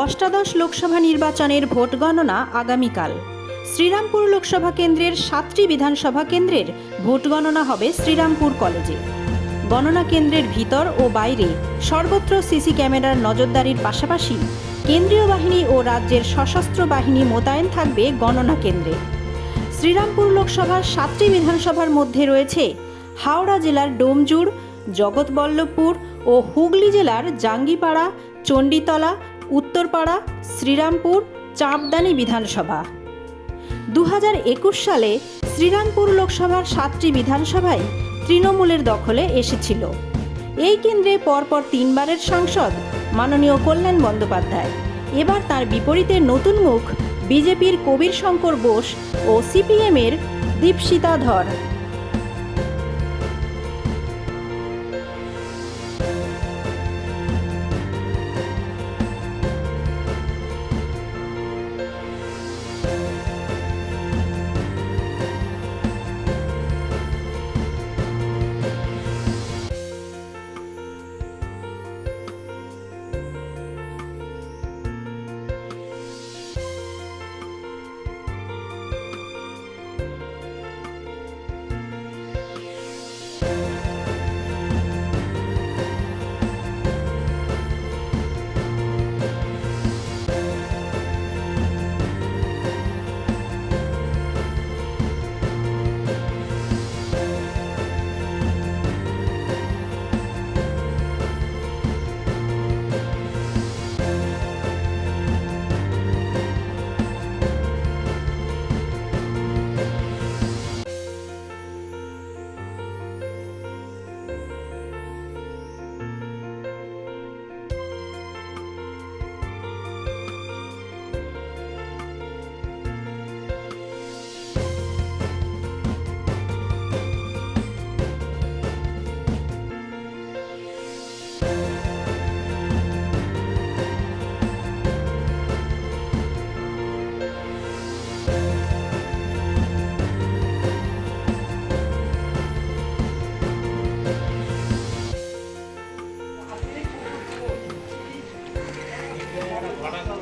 অষ্টাদশ লোকসভা নির্বাচনের ভোট গণনা আগামীকাল। শ্রীরামপুর লোকসভা কেন্দ্রের সাতটি বিধানসভা কেন্দ্রের ভোট গণনা হবে শ্রীরামপুর কলেজে। গণনা কেন্দ্রের ভিতর ও বাইরে সর্বত্র সিসি ক্যামেরার নজরদারির পাশাপাশি কেন্দ্রীয় বাহিনী ও রাজ্যের সশস্ত্র বাহিনী মোতায়েন থাকবে গণনা কেন্দ্রে। শ্রীরামপুর লোকসভার সাতটি বিধানসভার মধ্যে রয়েছে হাওড়া জেলার ডোমজুড়, জগৎবল্লভপুর ও হুগলি জেলার জাঙ্গিপাড়া, চণ্ডীতলা উত্তরপাড়া, শ্রীরামপুর, চাঁপদানি বিধানসভা। দু হাজার একুশ সালে শ্রীরামপুর লোকসভার সাতটি বিধানসভায় তৃণমূলের দখলে এসেছিল। এই কেন্দ্রে পরপর তিনবারের সাংসদ মাননীয় কল্যাণ বন্দ্যোপাধ্যায়। এবার তার বিপরীতে নতুন মুখ বিজেপির কবির শঙ্কর বোস ও সিপিএমের দীপশিতা ধর। 好，拜拜。